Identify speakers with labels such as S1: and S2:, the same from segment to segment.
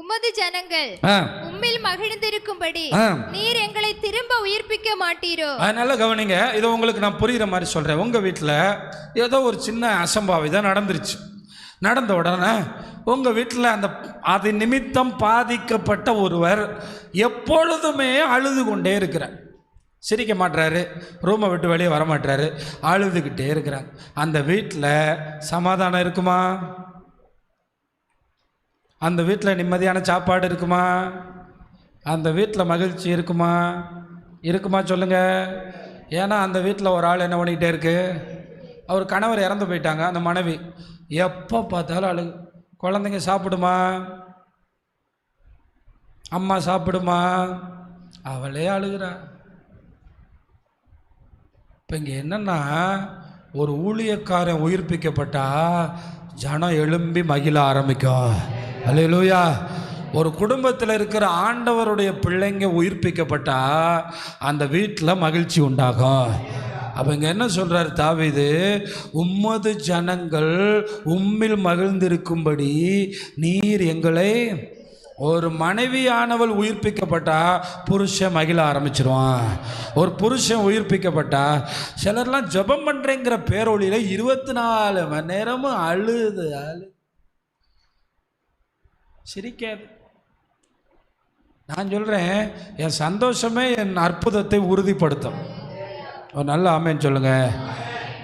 S1: உமது ஜனங்கள் உம்மில் மகிழ்ந்திருக்கும்படி. நீர் எங்களை திரும்ப உயிர்ப்பிக்க மாட்டீரோ?
S2: அதனால கவனிங்க இதை உங்களுக்கு நான் புரியுற மாதிரி சொல்கிறேன் உங்கள் வீட்டில் ஏதோ ஒரு சின்ன அசம்பாவிதம் நடந்துருச்சு. நடந்த உடனே உங்கள் வீட்டில் அந்த அது நிமித்தம் பாதிக்கப்பட்ட ஒருவர் எப்பொழுதுமே அழுது கொண்டே இருக்கிறார். சிரிக்க மாட்றாரு ரூமை விட்டு வெளியே வர மாட்றாரு அழுதுகிட்டே இருக்கிறாங்க அந்த வீட்டில் சமாதானம் இருக்குமா? அந்த வீட்டில் நிம்மதியான சாப்பாடு இருக்குமா? அந்த வீட்டில் மகிழ்ச்சி இருக்குமா? இருக்குமா சொல்லுங்கள் ஏன்னா அந்த வீட்டில் ஒரு ஆள் என்ன பண்ணிக்கிட்டே இருக்கு? அவர் கணவர் இறந்து போயிட்டாங்க அந்த மனைவி. எப்போ பார்த்தாலும் அழு குழந்தைங்க சாப்பிடுமா? அம்மா சாப்பிடுமா? அவளே அழுகிறா. இப்போ இங்கே என்னென்னா ஒரு ஊழியக்காரன் உயிர்ப்பிக்கப்பட்டால் ஜனம் எழும்பி மகிழ ஆரம்பிக்கும். அல்லேலூயா ஒரு குடும்பத்தில் இருக்கிற ஆண்டவருடைய பிள்ளைங்க உயிர்ப்பிக்கப்பட்டா அந்த வீட்டில் மகிழ்ச்சி உண்டாகும். அப்போ இங்கே என்ன சொல்கிறார் தாவிது? உம்மது ஜனங்கள் உம்மில் மகிழ்ந்திருக்கும்படி நீர் எங்களை ஒரு மனைவியானவள் உயிர்ப்பிக்கப்பட்டா புருஷன் மகிழ ஆரம்பிச்சிருவான். ஒரு புருஷன் உயிர்ப்பிக்கப்பட்டா சிலர்லாம் ஜெபம் பண்ணுறேங்கிற பேரொழியில் இருபத்தி நாலு மணி நேரமும் அழுது அழு சிரிக்காது. நான் சொல்கிறேன் என் சந்தோஷமே என் அற்புதத்தை உறுதிப்படுத்தும். ஒரு நல்ல ஆமேன்னு சொல்லுங்கள்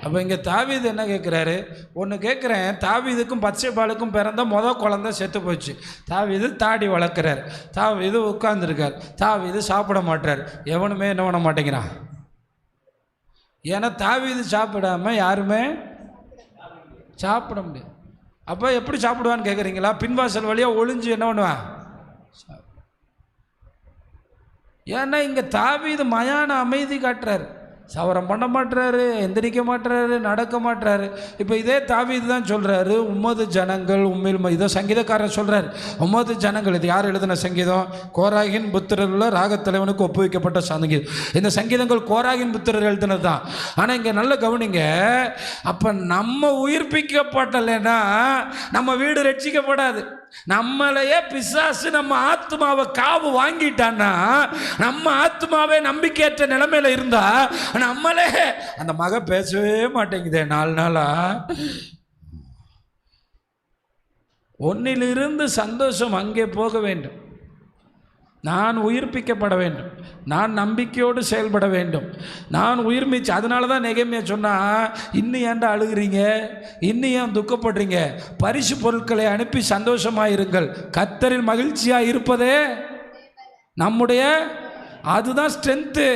S2: அப்போ இங்கே தாவீது என்ன கேட்குறாரு ஒன்று கேட்குறேன் தாவீதுக்கும் பச்சை பாலுக்கும் பிறந்த முத குழந்த செத்து போச்சு. தாவீது தாடி வளர்க்குறாரு. தாவீது உட்கார்ந்துருக்கார். தாவீது சாப்பிட மாட்டார். எவனுமே என்ன பண்ண மாட்டேங்கிறான்? ஏன்னா தாவீது சாப்பிடாம யாருமே சாப்பிட முடியாது. அப்போ எப்படி சாப்பிடுவான்னு கேட்குறீங்களா பின்வாசல் வழியாக ஒளிஞ்சு என்ன பண்ணுவான்? ஏன்னா இங்கே தாவீது மயான அமைதி காட்டுறாரு. சவரம் பண்ண மாட்டுறாரு எந்திரிக்க மாட்டுறாரு நடக்க மாட்டுறாரு இப்போ இதே தாவீது தான் சொல்கிறாரு உம்மது ஜனங்கள் உண்மையில் இதோ சங்கீதக்காரர் சொல்கிறார் உம்மது ஜனங்கள் இது யார் எழுதின சங்கீதம்? கோராகின் புத்திரர்ல ராகத்தலைவனுக்கு ஒப்புவிக்கப்பட்ட சங்கீதம். இந்த சங்கீதங்கள் கோராகின் புத்திரர் எழுதினது தான் ஆனால் இங்கே நல்ல கவனிங்க அப்போ நம்ம உயிர்ப்பிக்கப்படலைன்னா நம்ம வீடு ரட்சிக்கப்படாது. நம்மளையே பிசாசு நம்ம ஆத்மாவை காவு வாங்கிட்டான்னா நம்ம ஆத்மாவே நம்பிக்கையற்ற நிலைமையில இருந்தா நம்மளே அந்த மக பேசவே மாட்டேங்குதே நாலு நாளா? ஒன்னிலிருந்து சந்தோஷம் அங்கே போக வேண்டும். நான் உயிர்ப்பிக்கப்பட வேண்டும். நான் நம்பிக்கையோடு செயல்பட வேண்டும். நான் உயிர்மிச்சு அதனால தான் நெகமையை சொன்னால் இன்னும் ஏன்டா அழுகிறீங்க? இன்னும் ஏன் துக்கப்படுறீங்க? பரிசு பொருட்களை அனுப்பி சந்தோஷமாக இருங்கள் கத்தரில் மகிழ்ச்சியாக இருப்பதே நம்முடைய அதுதான் ஸ்ட்ரென்த்து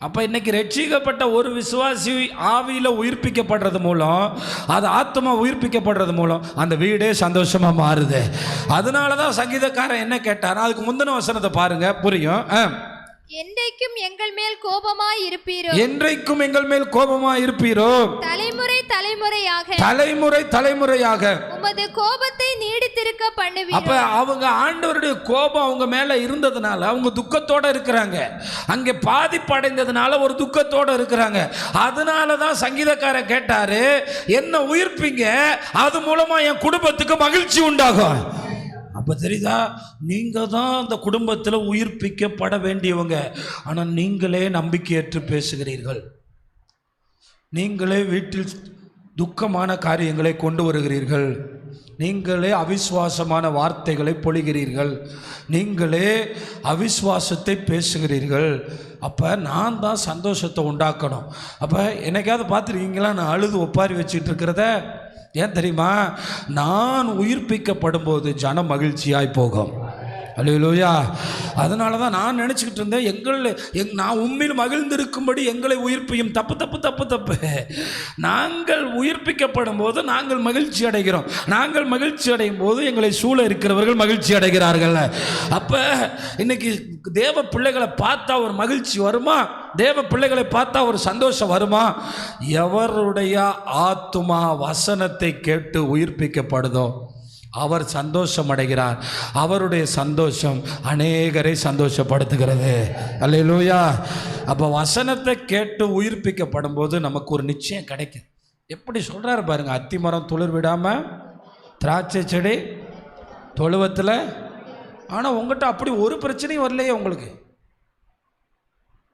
S2: அப்போ இன்னைக்கு ரட்சிக்கப்பட்ட ஒரு விசுவாசி ஆவியில் உயிர்ப்பிக்கப்படுறது மூலம் அது ஆத்மா உயிர்ப்பிக்கப்படுறது மூலம் அந்த வீடே சந்தோஷமாக மாறுது. அதனால தான் சங்கீதக்காரன் என்ன கேட்டார் அதுக்கு முந்தின வசனத்தை பாருங்கள் புரியும்? ஆ.
S1: என்றைக்கும் எங்கள் மேல் கோபமாய் இருப்பீரோ?
S2: என்றைக்கும் எங்கள் மேல் கோபமா இருப்பீரோ?
S1: தலைமுறை தலைமுறையாக.
S2: தலைமுறை தலைமுறையாக.
S1: உமது கோபத்தை நீடித்திருக்க பண்ணுவீரோ?
S2: அப்ப அவங்க ஆண்டவருடைய கோபம் அவங்க மேல இருந்ததுனால அவங்க துக்கத்தோட இருக்கிறாங்க. அங்கே பாதிப்படைந்ததுனால ஒரு துக்கத்தோட இருக்கிறாங்க. அதனால தான் சங்கீதக்காரர் கேட்டாரு என்ன உயிர்ப்பீங்க? அது மூலமா என் குடும்பத்துக்கு மகிழ்ச்சி உண்டாகும். அப்போ தெரியுதா? நீங்கள் தான் அந்த குடும்பத்தில் உயிர்ப்பிக்கப்பட வேண்டியவங்க. ஆனால் நீங்களே நம்பிக்கையற்று பேசுகிறீர்கள். நீங்களே வீட்டில் துக்கமான காரியங்களை கொண்டு வருகிறீர்கள். நீங்களே அவிஸ்வாசமான வார்த்தைகளை பொழிகிறீர்கள். நீங்களே அவிஸ்வாசத்தை பேசுகிறீர்கள். அப்போ நான் தான் சந்தோஷத்தை உண்டாக்கணும். அப்போ என்னைக்காவது பார்த்துருக்கீங்களா? நான் அழுது ஒப்பாரி வச்சுட்டு இருக்கிறத? ஏன் தெரியுமா? நான் உயிர்ப்பிக்கப்படும் போது ஜனம் மகிழ்ச்சியாய் போகும். அல்லேலூயா அதனால தான் நான் நினச்சிக்கிட்டு இருந்தேன் எங்கள் எங் நான் உண்மையில் மகிழ்ந்திருக்கும்படி எங்களை உயிர்ப்பியும். தப்பு தப்பு தப்பு தப்பு. நாங்கள் உயிர்ப்பிக்கப்படும் போது நாங்கள் மகிழ்ச்சி அடைகிறோம். நாங்கள் மகிழ்ச்சி அடையும் போது எங்களை சூழ இருக்கிறவர்கள் மகிழ்ச்சி அடைகிறார்கள். அப்போ இன்னைக்கு தேவ பிள்ளைகளை பார்த்தா ஒரு மகிழ்ச்சி வருமா? தேவ பிள்ளைகளை பார்த்தா ஒரு சந்தோஷம் வருமா? எவருடைய ஆத்துமா வசனத்தை கேட்டு உயிர்ப்பிக்கப்படுதோ? அவர் சந்தோஷம் அடைகிறார் அவருடைய சந்தோஷம் அநேகரை சந்தோஷப்படுத்துகிறது. அல்லையிலூயா அப்போ வசனத்தை கேட்டு உயிர்ப்பிக்கப்படும் போது நமக்கு ஒரு நிச்சயம் கிடைக்கும். எப்படி சொல்றாரு பாருங்க அத்திமரம் துளிர் விடாமல் திராட்சை செடி தொழுவத்தில். ஆனால் உங்கள்கிட்ட அப்படி ஒரு பிரச்சனையும் வரலையே உங்களுக்கு.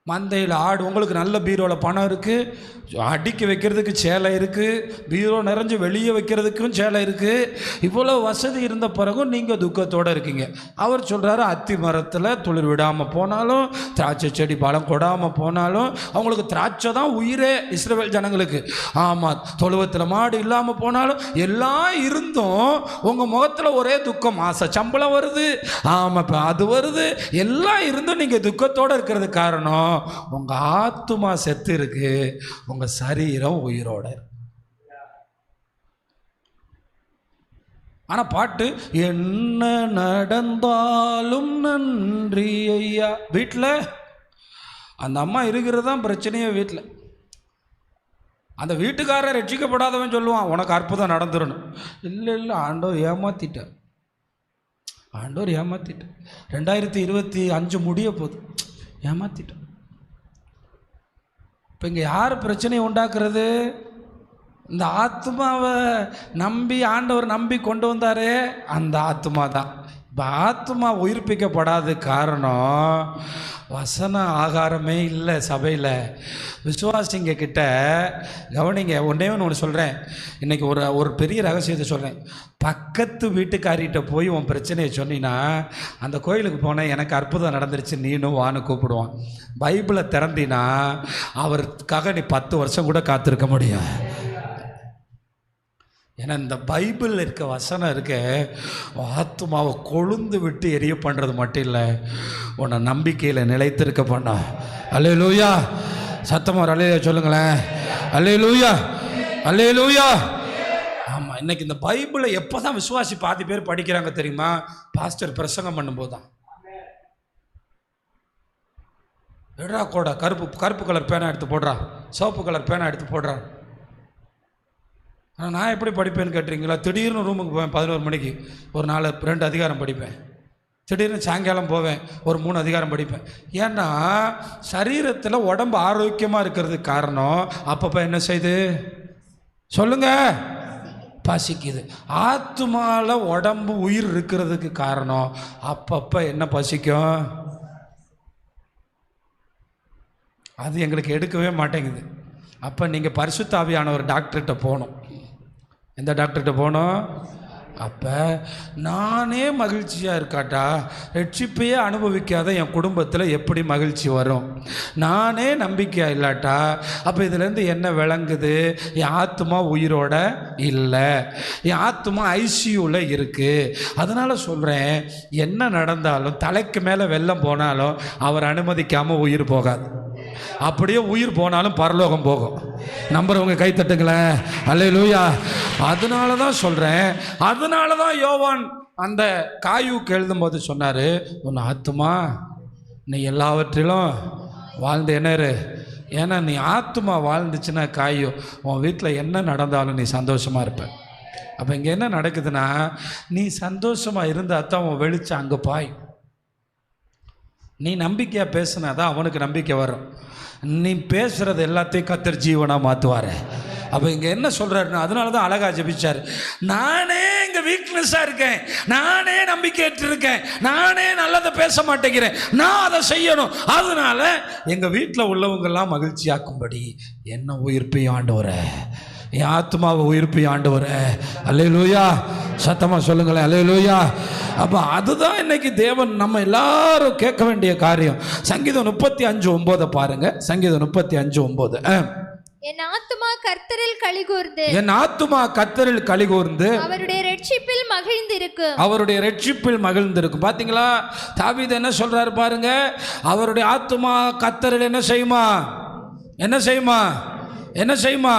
S2: மந்தையில் ஆடு உங்களுக்கு நல்ல பீரோவில் பணம் இருக்குது அடிக்க வைக்கிறதுக்கு சேலை இருக்குது பீரோ நிறைஞ்சு வெளியே வைக்கிறதுக்கும் சேலை இருக்குது இவ்வளோ வசதி இருந்த பிறகும் நீங்கள் துக்கத்தோடு இருக்கீங்க. அவர் சொல்கிறாரு அத்தி மரத்தில் துளிர் விடாமல் போனாலும் திராட்சை செடி பழம் கொடாமல் போனாலும் அவங்களுக்கு திராட்சை தான் உயிரே இஸ்ரேல் ஜனங்களுக்கு. ஆமாம் தொழுவத்தில் மாடு இல்லாமல் போனாலும் எல்லாம் இருந்தும் உங்கள் முகத்தில் ஒரே துக்கம். ஆசை சம்பளம் வருது. ஆமாம் இப்போ அது வருது. எல்லாம் இருந்தும் நீங்கள் துக்கத்தோடு இருக்கிறது காரணம். உங்கள் ஆத்துமா செத்து இருக்கு உங்கள் சரீரம் உயிரோட ஆனால் பாட்டு என்ன நடந்தாலும் நன்றி ஐயா. வீட்டில் அந்த அம்மா இருக்கிறது தான் பிரச்சனையே வீட்டில் அந்த வீட்டுக்காரர் ரட்சிக்கப்படாதவன் சொல்லுவான் உனக்கு அற்புதம் நடந்துடணும் இல்லை இல்லை ஆண்டோர் ஏமாத்திட்டார். ஆண்டோர் ஏமாத்திட்டார். ரெண்டாயிரத்தி இருபத்தி அஞ்சு முடிய போகுது. ஏமாத்திட்டார். இப்போ இங்கே யார் பிரச்சனையை உண்டாக்குறது? இந்த ஆத்மாவை நம்பி ஆண்டவர் நம்பி கொண்டு வந்தாரே அந்த ஆத்மா தான் இப்போ ஆத்மா உயிர்ப்பிக்கப்படாத காரணம் வசன ஆகாரமே இல்லை சபையில். விசுவாசிங்க கிட்ட கவனிங்க ஒன்றே ஒன்று ஒன்று சொல்கிறேன் இன்றைக்கி ஒரு ஒரு பெரிய ரகசியத்தை சொல்கிறேன் பக்கத்து வீட்டுக்காரிகிட்ட போய் உன் பிரச்சனையை சொன்னீங்கன்னா அந்த கோயிலுக்கு போனேன் எனக்கு அற்புதம் நடந்துருச்சு நீனும் வான்னு கூப்பிடுவான். பைபிளை திறந்தினா அவருக்காக நீ பத்து வருஷம் கூட காத்திருக்க முடியும் ஏன்னா இந்த பைபிளில் இருக்க வசனம் இருக்க ஆத்மாவை கொழுந்து விட்டு எரிய பண்ணுறது மட்டும் இல்லை உன்னை நம்பிக்கையில் நிலைத்திருக்க பண்ணா. அல்லே லூயா சத்தமாக அலையா சொல்லுங்களேன். அல்லே லூயா அல்லே லூயா ஆமாம் இன்னைக்கு இந்த பைபிளை எப்போ தான் விசுவாசி பாதி பேர் படிக்கிறாங்க தெரியுமா? பாஸ்டர் பிரசங்கம் பண்ணும்போது தான் எடுறா கூட கருப்பு கருப்பு கலர் பேனா எடுத்து போடுறா. சிவப்பு கலர் பேனா எடுத்து போடுறான் ஆனால் நான் எப்படி படிப்பேன்னு கேட்டுறீங்களா திடீர்னு ரூமுக்கு போவேன் பதினோரு மணிக்கு. ஒரு நாலு ரெண்டு அதிகாரம் படிப்பேன். திடீர்னு சாயங்காலம் போவேன் ஒரு மூணு அதிகாரம் படிப்பேன். ஏன்னா சரீரத்தில் உடம்பு ஆரோக்கியமாக இருக்கிறதுக்கு காரணம் அப்பப்போ என்ன செய்யுது சொல்லுங்கள் பசிக்குது. ஆத்துமால உடம்பு உயிர் இருக்கிறதுக்கு காரணம் அப்பப்போ என்ன பசிக்கும்? அது எங்களுக்கு எடுக்கவே மாட்டேங்குது. அப்போ நீங்கள் பரிசுத்தாவியான ஒரு டாக்டர்கிட்ட போகணும். எந்த டாக்டர்கிட்ட போனோம்? அப்போ நானே மகிழ்ச்சியாக இருக்காட்டா ரட்சிப்பையே அனுபவிக்காத என் குடும்பத்தில் எப்படி மகிழ்ச்சி வரும்? நானே நம்பிக்கையாக இல்லாட்டா. அப்போ இதுலேருந்து என்ன விளங்குது? என் ஆத்மா உயிரோட இல்லை. என் ஆத்மா ஐசியூவில் இருக்குது அதனால் சொல்கிறேன் என்ன நடந்தாலும் தலைக்கு மேலே வெள்ளம் போனாலும் அவர் அனுமதிக்காமல் உயிர் போகாது. அப்படியே உயிர் போனாலும் பரலோகம் போகும். நம்புறவங்க கை தட்டுங்களேன். அல்ல லூயா அதனால தான் சொல்கிறேன் அதனால தான் யோவான் அந்த காயுக்கு எழுதும்போது சொன்னார் உன் ஆத்துமா? நீ எல்லாவற்றிலும் வாழ்ந்து என்னரு ஏன்னா நீ ஆத்துமா வாழ்ந்துச்சுன்னா காயு உன் வீட்டில் என்ன நடந்தாலும் நீ சந்தோஷமாக இருப்ப. அப்போ இங்கே என்ன நடக்குதுன்னா நீ சந்தோஷமாக இருந்தால் தான் உன் வெளிச்சம் அங்கே பாய் நீ நம்பிக்கையாக பேசுனா தான் அவனுக்கு நம்பிக்கை வரும். நீ பேசுகிறது எல்லாத்தையும் கத்தர் ஜீவனாக மாற்றுவார் அப்போ இங்கே என்ன சொல்கிறாருன்னா அதனால தான் அழகா ஜெபிச்சார். நானே இங்கே வீக்னஸாக இருக்கேன். நானே நம்பிக்கையற்று இருக்கேன் நானே நல்லதை பேச மாட்டேங்கிறேன். நான் அதை செய்யணும். அதனால எங்கள் வீட்டில் உள்ளவங்கெல்லாம் மகிழ்ச்சியாக்கும்படி என்ன உயிர்ப்பையும் ஆண்டவரே. என் ஆத்மாவை உயிர்ப்பையும் ஆண்டவர. அல்லே சத்தமாக சொல்லுங்களேன். அல்லே லூயா அப்போ அதுதான் இன்னைக்கு தேவன் நம்ம எல்லாரும் கேட்க வேண்டிய காரியம். சங்கீதம் முப்பத்தி அஞ்சு ஒம்போதை பாருங்க. சங்கீதம் முப்பத்தி அஞ்சு ஒம்போது.
S1: என் ஆத்துமா கர்த்தரில் கலிகூர்ந்து
S2: என் ஆத்துமா கத்தரில் கலிகூர்ந்து
S1: அவருடைய ரட்சிப்பில் மகிழ்ந்திருக்கும்
S2: அவருடைய ரட்சிப்பில் மகிழ்ந்திருக்கும் பார்த்தீங்களா தாவீது என்ன சொல்றாரு பாருங்க. அவருடைய ஆத்துமா கத்தரில் என்ன செய்யுமா? என்ன செய்யுமா? என்ன செய்யுமா?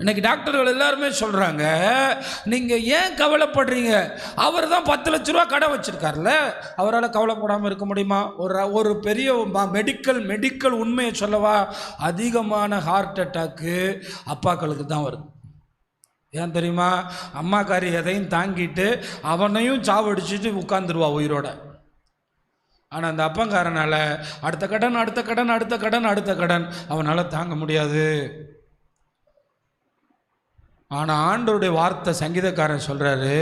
S2: இன்னைக்கு டாக்டர்கள் எல்லாருமே சொல்கிறாங்க நீங்கள் ஏன் கவலைப்படுறீங்க? அவர் தான் பத்து லட்ச ரூபா கடை வச்சுருக்காருல்ல அவரால் கவலைப்படாமல் இருக்க முடியுமா? ஒரு ஒரு பெரிய மெடிக்கல் மெடிக்கல் உண்மையை சொல்லவா? அதிகமான ஹார்ட் அட்டாக்கு அப்பாக்களுக்கு தான் வருது ஏன் தெரியுமா? அம்மாக்காரி எதையும் தாங்கிட்டு அவனையும் சாவடிச்சுட்டு உட்காந்துருவா உயிரோட. ஆனால் அந்த அப்பங்காரனால் அடுத்த கடன் அடுத்த கடன் அடுத்த கடன் அடுத்த கடன் அவனால் தாங்க முடியாது. ஆனால் ஆண்டவருடைய வார்த்தை சங்கீதக்காரன் சொல்கிறாரு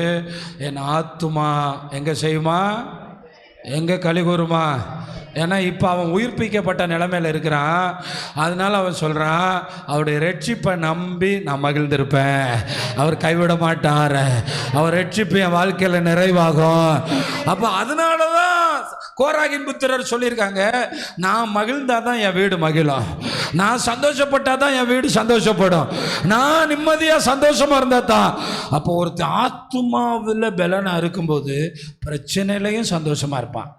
S2: என் ஆத்துமா எங்கே செய்யுமா? எங்கே களி கூறுமா? ஏன்னா இப்போ அவன் உயிர்ப்பிக்கப்பட்ட நிலைமையில் இருக்கிறான். அதனால் அவன் சொல்கிறான் அவருடைய ரட்சிப்பை நம்பி நான் மகிழ்ந்திருப்பேன். அவர் கைவிட மாட்டார். அவர் ரட்சிப்பு என் வாழ்க்கையில் நிறைவாகும். அப்போ அதனால தான் கோராகின் புத்திரர் சொல்லியிருக்காங்க நான் மகிழ்ந்தாதான் தான் என் வீடு மகிழும். நான் சந்தோஷப்பட்டாதான் தான் என் வீடு சந்தோஷப்படும். நான் நிம்மதியாக சந்தோஷமாக இருந்தால் தான். அப்போ ஒருத்தன் ஆத்துமாவில் பலனாக இருக்கும்போது பிரச்சனையிலையும் சந்தோஷமாக இருப்பான்.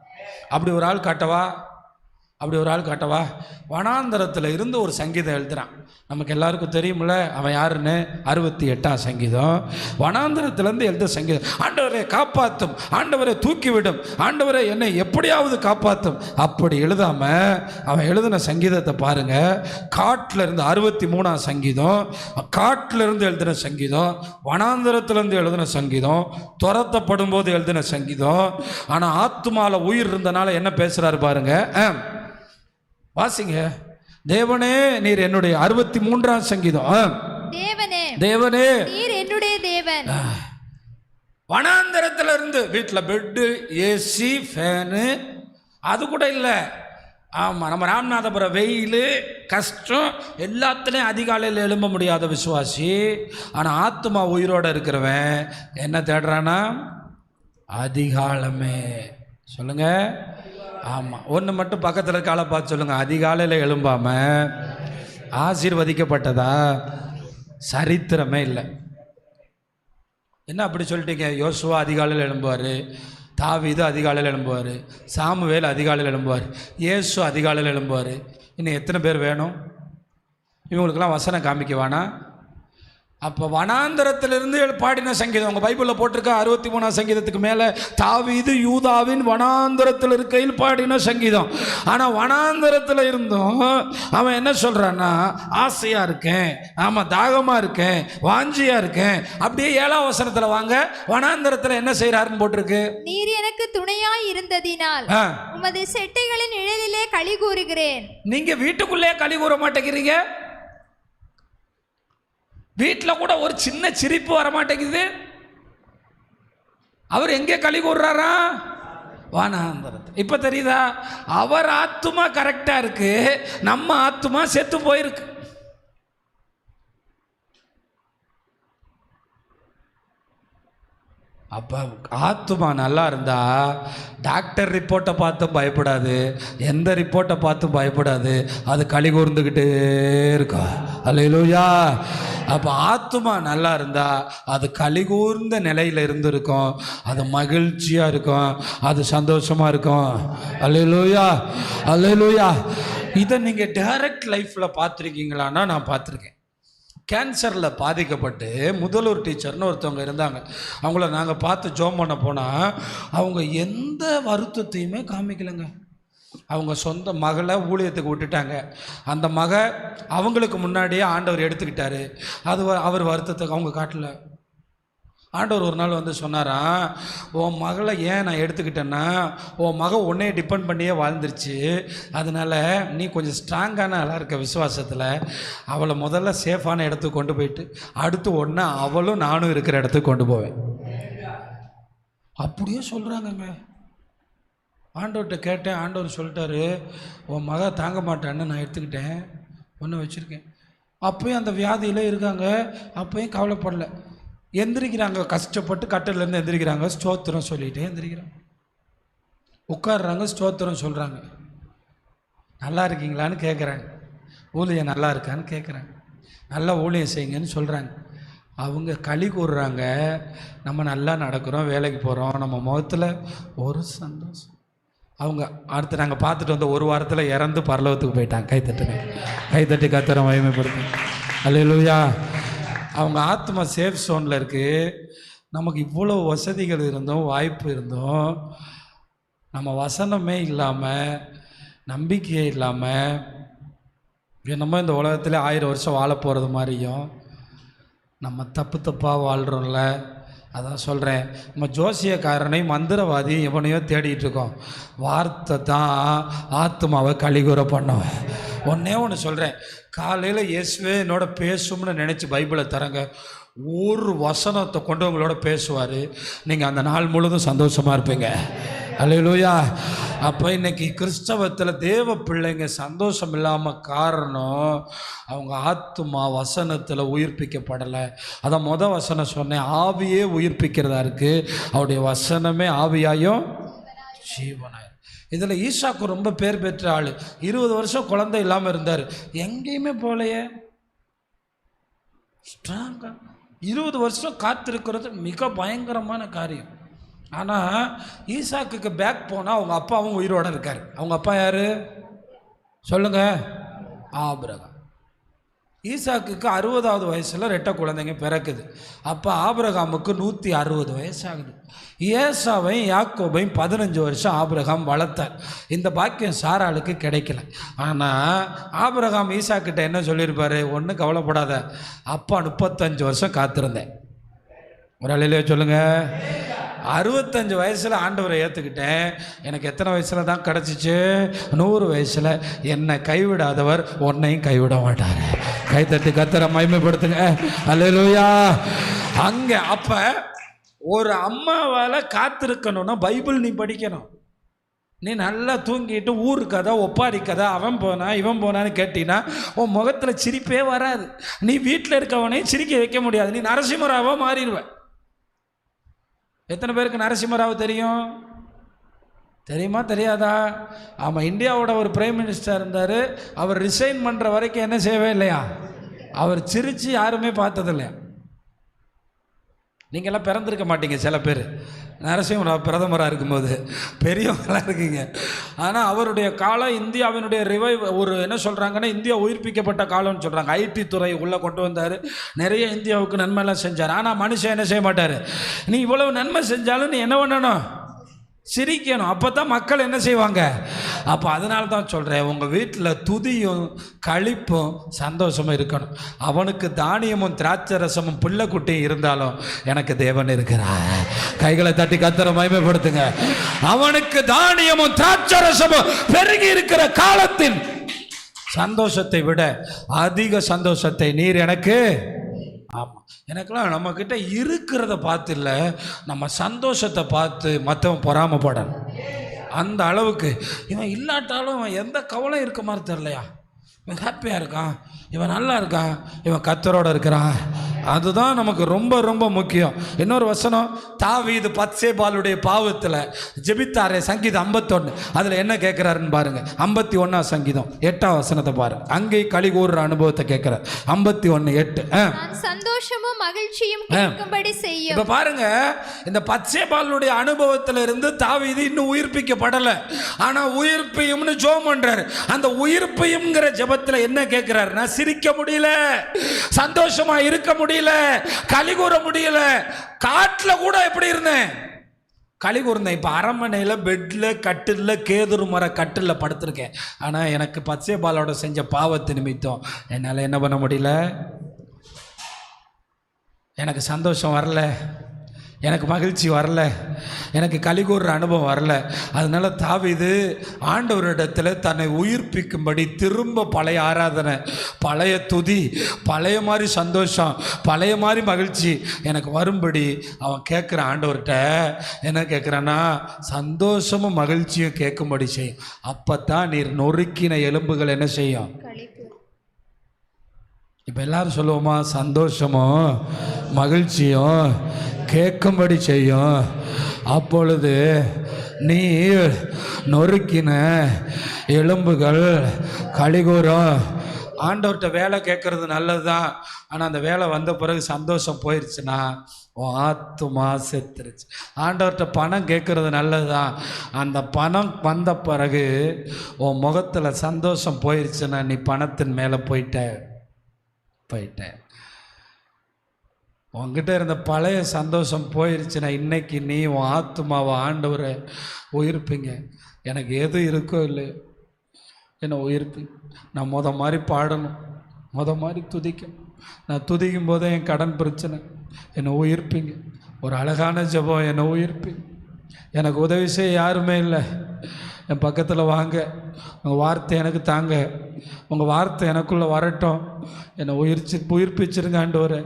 S2: அப்படி ஒரு ஆள் காட்டவா? அப்படி ஒரு ஆள் காட்டவா? வனாந்தரத்தில் இருந்து ஒரு சங்கீதம் எழுதுறான். நமக்கு எல்லாருக்கும் தெரியுமில்ல அவன் யாருன்னு? அறுபத்தி எட்டாம் சங்கீதம். வனாந்தரத்துலேருந்து எழுத சங்கீதம். ஆண்டவரை காப்பாற்றும் ஆண்டவரை தூக்கிவிடும் ஆண்டவரை என்னை எப்படியாவது காப்பாற்றும் அப்படி எழுதாம அவன் எழுதின சங்கீதத்தை பாருங்க. காட்டில் இருந்து அறுபத்தி மூணாம் சங்கீதம் காட்டில் இருந்து எழுதின சங்கீதம் வனாந்தரத்துலேருந்து எழுதின சங்கீதம் துரத்தப்படும் போது எழுதின சங்கீதம். ஆனால் ஆத்துமால உயிர் இருந்தனால என்ன பேசுகிறாரு பாருங்க. வாசிங்க. தேவனே நீர் என்னுடைய அறுபத்தி மூன்றாம் சங்கீதம்.
S1: தேவனே
S2: தேவனே.
S1: நீர் என்னுடைய தேவன்.
S2: வனாந்தரத்துல இருந்து வீட்டில் பெட்டு ஏசி ஃபேனு அது கூட இல்லை. ஆமாம் நம்ம ராமநாதபுரம் வெயில் கஷ்டம் எல்லாத்துலேயும் அதிகாலையில் எழும்ப முடியாத விசுவாசி. ஆனால் ஆத்மா உயிரோடு இருக்கிறவன் என்ன தேடுறானா? அதிகாலமே. சொல்லுங்க. ஆமாம் ஒன்று மட்டும் பக்கத்தில் இருக்க ஆளை பார்த்து சொல்லுங்கள் அதிகாலையில் எழும்பாமல் ஆசீர்வதிக்கப்பட்டதா? சரித்திரமே இல்லை. என்ன அப்படி சொல்லிட்டீங்க? யோசுவா அதிகாலையில் எழும்புவார். தாவிது அதிகாலையில் எழும்புவார். சாமுவேல் அதிகாலையில் எழும்புவார். இயேசு அதிகாலையில் எழும்புவார். இன்னும் எத்தனை பேர் வேணும்? இவங்களுக்கெல்லாம் வசனம் காமிக்க வேணாம். அப்போ வனாந்தரத்திலிருந்து பாடின சங்கீதம். உங்கள் பைபிளில் போட்டிருக்க அறுபத்தி மூணாம் சங்கீதத்துக்கு மேலே தாவீது யூதாவின் வனாந்தரத்தில் இருக்கையில் பாடின சங்கீதம். ஆனால் வனாந்தரத்தில் இருந்தும் அவன் என்ன சொல்கிறான்னா ஆசையாக இருக்கேன் ஆமாம் தாகமாக இருக்கேன் வாஞ்சியாக இருக்கேன். அப்படியே ஏழாம் வசனத்தில் வாங்க வனாந்தரத்தில் என்ன செய்கிறாருன்னு போட்டிருக்கு?
S1: நீர் எனக்கு துணையாய் இருந்ததினால் உமது செட்டைகளின் நிழலிலே களி கூறுகிறேன்.
S2: நீங்கள் வீட்டுக்குள்ளே களி கூற மாட்டேங்கிறீங்க? வீட்டில் கூட ஒரு சின்ன சிரிப்பு வர மாட்டேங்குது அவர் எங்கே களி கூடுறாரா? வானாந்தரத்தை இப்போ தெரியுதா? அவர் ஆத்துமா கரெக்டாக இருக்கு நம்ம ஆத்துமா செத்து போயிருக்கு. அப்போ ஆத்துமா நல்லா இருந்தா டாக்டர் ரிப்போர்ட்டை பார்த்தும் பயப்படாது. எந்த ரிப்போர்ட்டை பார்த்தும் பயப்படாது. அது களி கூர்ந்துக்கிட்டே இருக்கும் அல்லையிலூயா அப்போ ஆத்துமா நல்லா இருந்தா அது களி கூர்ந்த நிலையில் இருந்திருக்கும். அது மகிழ்ச்சியாக இருக்கும். அது சந்தோஷமாக இருக்கும். அல்லையிலூயா அல்லையிலூயா இதை நீங்கள் டைரக்ட் லைஃப்பில் பார்த்துருக்கீங்களான்னா நான் பார்த்துருக்கேன். கேன்சரில் பாதிக்கப்பட்டு முதல்வர் டீச்சர்னு ஒருத்தவங்க இருந்தாங்க. அவங்கள நாங்கள் பார்த்து ஜோம் பண்ண போனால் அவங்க எந்த வருத்தத்தையுமே காமிக்கலைங்க. அவங்க சொந்த மகளை ஊழியத்துக்கு விட்டுட்டாங்க. அந்த மக அவங்களுக்கு முன்னாடியே ஆண்டவர் எடுத்துக்கிட்டாரு. அது வ- அவர் வருத்தத்தை அவங்க காட்டல. ஆண்டவர் ஒரு நாள் வந்து சொன்னாராம் உன் மகளை ஏன் நான் எடுத்துக்கிட்டேன்னா உன் மக உன்னையே டிபெண்ட் பண்ணியே வாழ்ந்துருச்சு. அதனால் நீ கொஞ்சம் ஸ்ட்ராங்கான ஆளாக இருக்க விசுவாசத்தில். அவளை முதல்ல சேஃபான இடத்துக்கு கொண்டு போயிட்டு அடுத்து ஒன்று அவளும் நானும் இருக்கிற இடத்துக்கு கொண்டு போவேன். அப்படியே சொல்கிறாங்கங்க ஆண்டவர்கிட்ட கேட்டேன் ஆண்டவர் சொல்லிட்டாரு உன் மக தாங்க மாட்டான்னு நான் எடுத்துக்கிட்டேன் ஒன்று வச்சுருக்கேன். அப்பயும் அந்த வியாதியில் இருக்காங்க அப்பயும் கவலைப்படல. எந்திரிக்கிறாங்க கஷ்டப்பட்டு கட்டிலேருந்து எந்திரிக்கிறாங்க ஸ்தோத்திரம் சொல்லிட்டு எந்திரிக்கிறாங்க. உட்காடுறாங்க ஸ்தோத்திரம் சொல்கிறாங்க நல்லா இருக்கீங்களான்னு கேட்குறாங்க ஊழியம் நல்லா இருக்கான்னு கேட்குறாங்க நல்லா ஊழியம் செய்யுங்கன்னு சொல்கிறாங்க அவங்க களி கூறுறாங்க நம்ம நல்லா நடக்கிறோம் வேலைக்கு போகிறோம் நம்ம முகத்தில் ஒரு சந்தோஷம். அவங்க அடுத்து நாங்கள் பார்த்துட்டு வந்த ஒரு வாரத்தில் இறந்து பரலோகத்துக்கு போயிட்டாங்க கைத்தட்டுங்க கைத்தட்டி கத்துற மகிமைப்படுத்து அல்லையா அவங்க ஆத்மா சேஃப் சோனில் இருக்குது நமக்கு இவ்வளோ வசதிகள் இருந்தும் வாய்ப்பு இருந்தும் நம்ம வசனமே இல்லாமல் நம்பிக்கையே இல்லாமல் என்னமோ இந்த உலகத்தில் ஆயிரம் வருஷம் வாழ போகிறது மாதிரியும் நம்ம தப்பு தப்பாக வாழ்கிறோம்ல அதான் சொல்கிறேன் நம்ம ஜோசியக்காரனையும் மந்திரவாதியும் எவனையோ தேடிட்டு இருக்கோம். வார்த்தை தான் ஆத்மாவை கழிகுற பண்ணுவேன் ஒன்றே ஒன்று சொல்கிறேன் காலையில் இயேசுவே என்னோட பேசும்னு நினச்சி பைபிளை தரங்க ஒரு வசனத்தை கொண்டு உங்களோட பேசுவார். நீங்கள் அந்த நாள் முழுதும் சந்தோஷமாக இருப்பீங்க. அல்லேலூயா அப்போ இன்னைக்கு கிறிஸ்தவத்தில் தேவ பிள்ளைங்க சந்தோஷம் இல்லாமல் காரணம் அவங்க ஆத்துமா வசனத்தில் உயிர்ப்பிக்கப்படலை. அதான் மொதல் வசனம் சொன்னேன். ஆவியே உயிர்ப்பிக்கிறதா இருக்குது அவருடைய வசனமே ஆவியாயும் ஜீவனாய் இதில் ஈஷாக்கு ரொம்ப பேர் பெற்ற ஆள். இருபது வருஷம் குழந்தை இல்லாமல் இருந்தார். எங்கேயுமே போகலையே. ஸ்ட்ராங்காக இருபது வருஷம் காத்திருக்கிறது மிக பயங்கரமான காரியம். ஆனால் ஈசாக்குக்கு பேக் போனால் அவங்க அப்பாவும் உயிரோட இருக்கார். அவங்க அப்பா யார்? சொல்லுங்கள் ஆபிரகாம். ஈசாக்குக்கு அறுபதாவது வயசில் ரெட்டை குழந்தைங்க பிறக்குது. அப்போ ஆபிரகாமுக்கு நூற்றி அறுபது வயசாகுது. ஏசாவையும் யாக்கோபையும் பதினஞ்சு வருஷம் ஆபிரகாம் வளர்த்தார். இந்த பாக்கியம் சாராளுக்கு கிடைக்கல. ஆனால் ஆபிரகாம் ஈசாக்கிட்ட என்ன சொல்லியிருப்பார்? ஒன்றும் கவலைப்படாத. அப்பா முப்பத்தஞ்சு வருஷம் காத்திருந்தேன். ஒரு அலையிலே சொல்லுங்க. அறுபத்தஞ்சு வயசில் ஆண்டவரை ஏற்றுக்கிட்டேன் எனக்கு எத்தனை வயசில் தான் கிடச்சிச்சு? நூறு வயசில். என்னை கைவிடாதவர் உன்னையும் கைவிட மாட்டார். கைத்தட்டி கத்தரை மயமைப்படுத்துங்க அல்லேலூயா. அங்கே அப்போ ஒரு அம்மாவால் காத்திருக்கணும்னா பைபிள் நீ படிக்கணும். நீ நல்லா தூங்கிட்டு ஊர் கதை ஒப்பாரி கதை அவன் போனா இவன் போனான்னு கேட்டீங்கன்னா உன் முகத்தில் சிரிப்பே வராது. நீ வீட்டில் இருக்கவனையும் சிரிக்க வைக்க முடியாது. நீ நரசிம்மராவாக மாறிடுவேன் எத்தனை பேருக்கு நரசிம்மராவ் தெரியும்? தெரியுமா? தெரியாதா? ஆமாம் இந்தியாவோட ஒரு பிரைம் மினிஸ்டர் இருந்தார். அவர் ரிசைன் பண்ணுற வரைக்கும் என்ன செய்யவே இல்லையா? அவர் சிரித்து யாருமே பார்த்ததில்லையா நீங்கள்லாம் பிறந்திருக்க மாட்டீங்க சில பேர். நரசிம்மராவ் பிரதமராக இருக்கும்போது. பெரியவங்களாக இருக்கீங்க. ஆனால் அவருடைய காலம் இந்தியாவினுடைய ரிவைவ் ஒரு என்ன சொல்கிறாங்கன்னா இந்தியா உயிர்ப்பிக்கப்பட்ட காலம்னு சொல்கிறாங்க ஐடி துறை உள்ளே கொண்டு வந்தார். நிறைய இந்தியாவுக்கு நன்மைலாம் செஞ்சார். ஆனால் மனுஷன் என்ன செய்ய மாட்டார்? நீ இவ்வளவு நன்மை செஞ்சாலும் நீ என்ன பண்ணணும்? சிரிக்கணும். அப்போ தான் மக்கள் என்ன செய்வாங்க? அப்போ அதனால தான் சொல்கிறேன் உங்கள் வீட்டில் துதியும் களிப்பும் சந்தோஷமும் இருக்கணும். அவனுக்கு தானியமும் திராட்சை ரசமும் பிள்ளைக்குட்டியும் இருந்தாலும் எனக்கு தேவன் இருக்கிறார். கைகளை தட்டி கத்திர மயமைப்படுத்துங்க அவனுக்கு தானியமும் திராட்சை ரசமும் பெருகி இருக்கிற காலத்தின் சந்தோஷத்தை விட அதிக சந்தோஷத்தை நீர் எனக்கு ஆமாம் எனக்கெல்லாம் நம்மக்கிட்ட இருக்கிறத பார்த்து இல்லை நம்ம சந்தோஷத்தை பார்த்து மற்றவன் பொறாமப்படணும். அந்த அளவுக்கு. இவன் இல்லாட்டாலும் எந்த கவலையும் இருக்க மாதிரி தெரிலையா இவன் ஹாப்பியாக இருக்கான் இவன் நல்லா இருக்கான் இவன் கத்தரோட இருக்கிறான் அதுதான் நமக்கு ரொம்ப ரொம்ப முக்கியம். இன்னொரு வசனம் தாவீது பத்சேபாலுடைய பாவத்தில் ஜெபித்தாரே சங்கீதம் ஐம்பத்தொன்று அதில் என்ன கேட்குறாருன்னு பாருங்க. ஐம்பத்தி ஒன்றாம் சங்கீதம். எட்டாம் வசனத்தை பாருங்க அங்கே களி கூறுற அனுபவத்தை கேட்குறார் ஐம்பத்தி ஒன்று எட்டு
S1: சந்தோஷமும் மகிழ்ச்சியும்
S2: இப்ப பாருங்க. இந்த பச்சைபாலனுடைய அனுபவத்துல இருந்து தாவீது இன்னும் உயிர்ப்பிக்கப்படல. ஆனா உயிர்ப்பையும்னு ஜோம் பண்றாரு. அந்த உயிர்ப்பையும்ங்கிற ஜெபத்துல என்ன கேட்கிறாருன்னா சிரிக்க முடியல சந்தோஷமா இருக்க முடியல களி கூற முடியல காட்டில் கூட எப்படி இருந்தேன்? களி கூர்ந்தேன் இப்போ அரண்மனையில் பெட்டில் கட்டிலில் கேதுரு மர கட்டிலில் படுத்திருக்கேன். ஆனால் எனக்கு பச்சை பாலோட செஞ்ச பாவத்து நிமித்தம் என்னால் என்ன பண்ண முடியல? எனக்கு சந்தோஷம் வரல. எனக்கு மகிழ்ச்சி வரல. எனக்கு கலிகூர்ற அனுபவம் வரல. அதனால தாவிது ஆண்டவரிடத்தில் தன்னை உயிர்ப்பிக்கும்படி திரும்ப பழைய ஆராதனை பழைய துதி பழைய மாதிரி சந்தோஷம் பழைய மாதிரி மகிழ்ச்சி எனக்கு வரும்படி அவன் கேட்குற ஆண்டவர்கிட்ட என்ன கேட்குறான்னா சந்தோஷமும் மகிழ்ச்சியும் கேட்கும்படி செய்யும். அப்போ தான் நீர் நொறுக்கின எலும்புகள் என்ன செய்யும்? இப்போ எல்லாரும் சொல்லுவோமா சந்தோஷமும் மகிழ்ச்சியும் கேட்கும்படி செய்யும். அப்பொழுது நீ நொறுக்கின எலும்புகள் கழிகூறும். ஆண்டவர்கிட்ட வேலை கேட்கறது நல்லது தான் ஆனால் அந்த வேலை வந்த பிறகு சந்தோஷம் போயிடுச்சுன்னா உன் ஆத்துமா செத்துருச்சு. ஆண்டவர்கிட்ட பணம் கேட்கறது நல்லது தான் அந்த பணம் வந்த பிறகு உன் முகத்தில் சந்தோஷம் போயிடுச்சுன்னா நீ பணத்தின் மேலே போயிட்ட போயிட்டேன் உங்ககிட்ட இருந்த பழைய சந்தோஷம் போயிருச்சுன்னா இன்னைக்கு நீ உன் ஆத்மாவை ஆண்டவரை உயிர்ப்பீங்க. எனக்கு எது இருக்கோ இல்லையோ என்னை உயிர்ப்பு. நான் முத மாதிரி பாடணும். முத மாதிரி துதிக்கணும் நான் துதிக்கும் போதே என் கடன் பிரச்சனை. என்னை உயிர்ப்பீங்க. ஒரு அழகான ஜெபம் என்னை உயிர்ப்பீங்க எனக்கு உதவி செய்ய யாருமே இல்லை. என் பக்கத்தில் வாங்க. உங்கள் வார்த்தை எனக்கு தாங்க. உங்கள் வார்த்தை எனக்குள்ளே வரட்டும். என்னை உயிர்ச்சி உயிர்ப்பிச்சிருங்க ஆண்டவரே.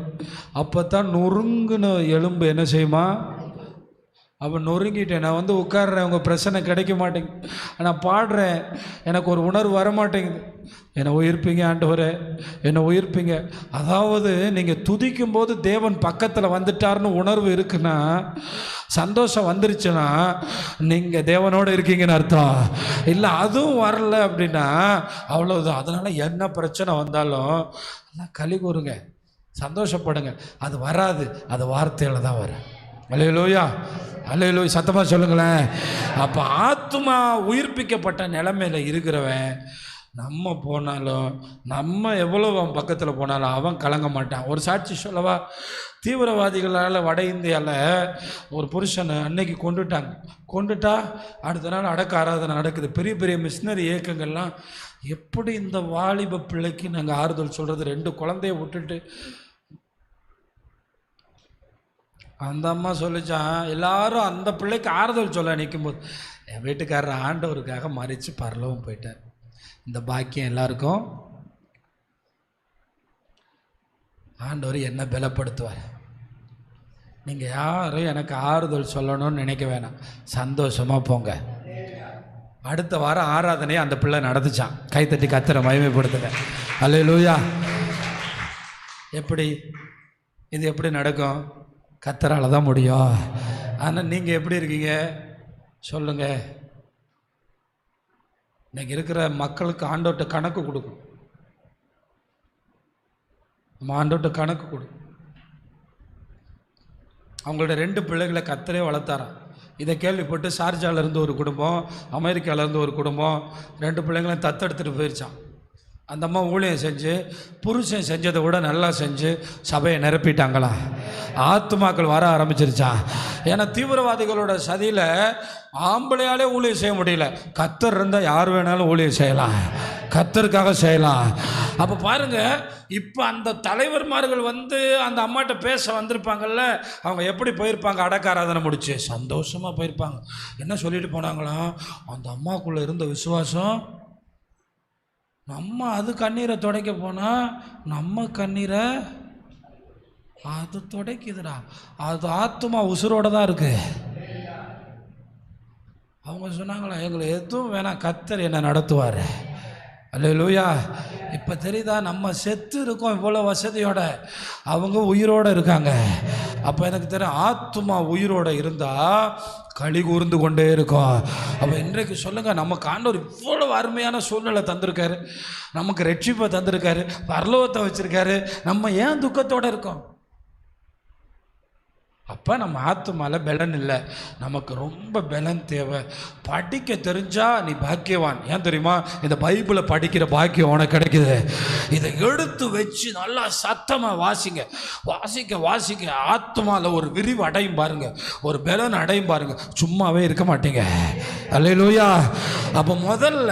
S2: அப்போ தான் நொறுங்குன எலும்பு என்ன செய்யுமா? அப்போ நொறுங்கிட்டேன். நான் வந்து உட்காடுறேன் உங்கள் பிரச்சனை கிடைக்க மாட்டேங்குது. நான் பாடுறேன் எனக்கு ஒரு உணர்வு வர மாட்டேங்குது என்னை உயிர்ப்பீங்க ஆண்டவரே என்னை உயிர்ப்பீங்க. அதாவது நீங்கள் துதிக்கும் போது தேவன் பக்கத்தில் வந்துட்டார்னு உணர்வு இருக்குன்னா சந்தோஷம் வந்துருச்சுன்னா நீங்கள் தேவனோடு இருக்கீங்கன்னு அர்த்தம். இல்லை அதுவும் வரல அப்படின்னா அவ்வளோதான் அதனால் என்ன பிரச்சனை வந்தாலும் நான் களி கூறுங்க சந்தோஷப்படுங்க. அது வராது. அது வார்த்தையில் தான் வரும். அலையலோயா அலையலோய் சத்தமாக சொல்லுங்களேன். அப்போ ஆத்மா உயிர்ப்பிக்கப்பட்ட நிலைமையில் இருக்கிறவன் நம்ம போனாலும் நம்ம எவ்வளோ அவன் பக்கத்தில் போனாலும் அவன் கலங்க மாட்டான். ஒரு சாட்சி சொல்லவா? தீவிரவாதிகளால் வட இந்தியாவில் ஒரு புருஷனை அன்னைக்கு கொண்டுட்டாங்க கொண்டுட்டா அடுத்த நாள் அடக்க ஆராதனை நடக்குது. பெரிய பெரிய மிஷினரி இயக்கங்கள்லாம் எப்படி இந்த வாலிப பிள்ளைக்கு நாங்கள் ஆறுதல் சொல்கிறது ரெண்டு குழந்தைய விட்டுட்டு அந்த அம்மா சொல்லிச்சான் எல்லாரும் அந்த பிள்ளைக்கு ஆறுதல் சொல்ல நிற்கும்போது என் வீட்டுக்காரர் ஆண்டவருக்காக மறித்து பரலவும் போயிட்டார். இந்த பாக்கியம் எல்லாருக்கும். ஆண்டவர் என்ன பலப்படுத்துவார். நீங்கள் யாரும் எனக்கு ஆறுதல் சொல்லணும்னு நினைக்க வேணாம். சந்தோஷமாக போங்க. அடுத்த வாரம் ஆராதனையை அந்த பிள்ளை நடந்துச்சான் கைத்தட்டி கத்திர மகிமைப்படுத்துங்க. அல்ல லூயா எப்படி? இது எப்படி நடக்கும்? கத்தரால் தான் முடியும். ஆனால் நீங்கள் எப்படி இருக்கீங்க? சொல்லுங்க. இன்னைக்கு இருக்கிற மக்களுக்கு ஆண்டோட்ட கணக்கு கொடுக்கும். நம்ம ஆண்டோட்ட கணக்கு கொடு. அவங்களோட ரெண்டு பிள்ளைகளை கத்தரே வளர்த்தாராம். இதை கேள்விப்பட்டு ஷார்ஜாவிலேருந்து ஒரு குடும்பம் அமெரிக்காவிலேருந்து ஒரு குடும்பம் ரெண்டு பிள்ளைங்களையும் தத்தெடுத்துட்டு போயிருச்சான் அந்த அம்மா ஊழியம் செஞ்சு புருஷன் செஞ்சதை விட நல்லா செஞ்சு சபையை நிரப்பிட்டாங்களா? ஆத்துமாக்கள் வர ஆரம்பிச்சிருச்சா? ஏன்னா தீவிரவாதிகளோட சதியில் ஆம்பளையாலே ஊழியம் செய்ய முடியல. கத்தர் இருந்தால் யார் வேணாலும் ஊழியம் செய்யலாம். கத்தருக்காக செய்யலாம். அப்போ பாருங்கள் இப்போ அந்த தலைவர்மார்கள் வந்து அந்த அம்மாட்ட பேச வந்திருப்பாங்கல்ல அவங்க எப்படி போயிருப்பாங்க? அடக்காராதனை முடிச்சு சந்தோஷமாக போயிருப்பாங்க. என்ன சொல்லிட்டு போனாங்களாம்? அந்த அம்மாக்குள்ளே இருந்த விசுவாசம் நம்ம அது கண்ணீரை துடைக்க போனால் நம்ம கண்ணீரை அது துடைக்குதுடா. அது ஆத்துமா உசுரோட தான் இருக்குது அவங்க சொன்னாங்களா எங்களை எதுவும் வேணாம் கத்தர் என்னை நடத்துவார். அல்ல லூயா இப்போ தெரியுதா நம்ம செத்து இருக்கோம் இவ்வளோ வசதியோட. அவங்க உயிரோடு இருக்காங்க. அப்போ எனக்கு தெரியும் ஆத்துமா உயிரோடு இருந்தால் களி கூர்ந்து கொண்டே இருக்கும். அப்போ இன்றைக்கு சொல்லுங்கள் நம்ம காண்டவர் இவ்வளோ அருமையான சூழ்நிலை தந்திருக்காரு. நமக்கு ரட்சிப்பை தந்திருக்காரு. பரலோகத்தை வச்சுருக்காரு. நம்ம ஏன் துக்கத்தோடு இருக்கோம்? அப்போ நம்ம ஆத்துமால பலன் இல்லை. நமக்கு ரொம்ப பலன் தேவை. படிக்க தெரிஞ்சா நீ பாக்கியவான். ஏன் தெரியுமா? இந்த பைபிளை படிக்கிற பாக்கியம் உனக்கு கிடைக்குது. இதை எடுத்து வச்சு நல்லா சத்தமாக வாசிங்க. வாசிக்க வாசிக்க ஆத்துமால ஒரு விரிவு அடையும் பாருங்க. ஒரு பலன் அடையும் பாருங்க. சும்மாவே இருக்க மாட்டீங்க. அல்லையிலூயா அப்போ முதல்ல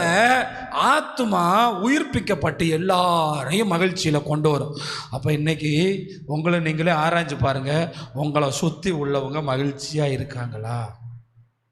S2: ஆத்மா உயிர்ப்பிக்கப்பட்டு எல்லாரையும் மகிழ்ச்சியில் கொண்டு வரும். அப்போ இன்னைக்கு உங்களை நீங்களே ஆராய்ஞ்சு பாருங்கள் உங்களை சுற்றி உள்ளவங்க மகிழ்ச்சியாக இருக்காங்களா?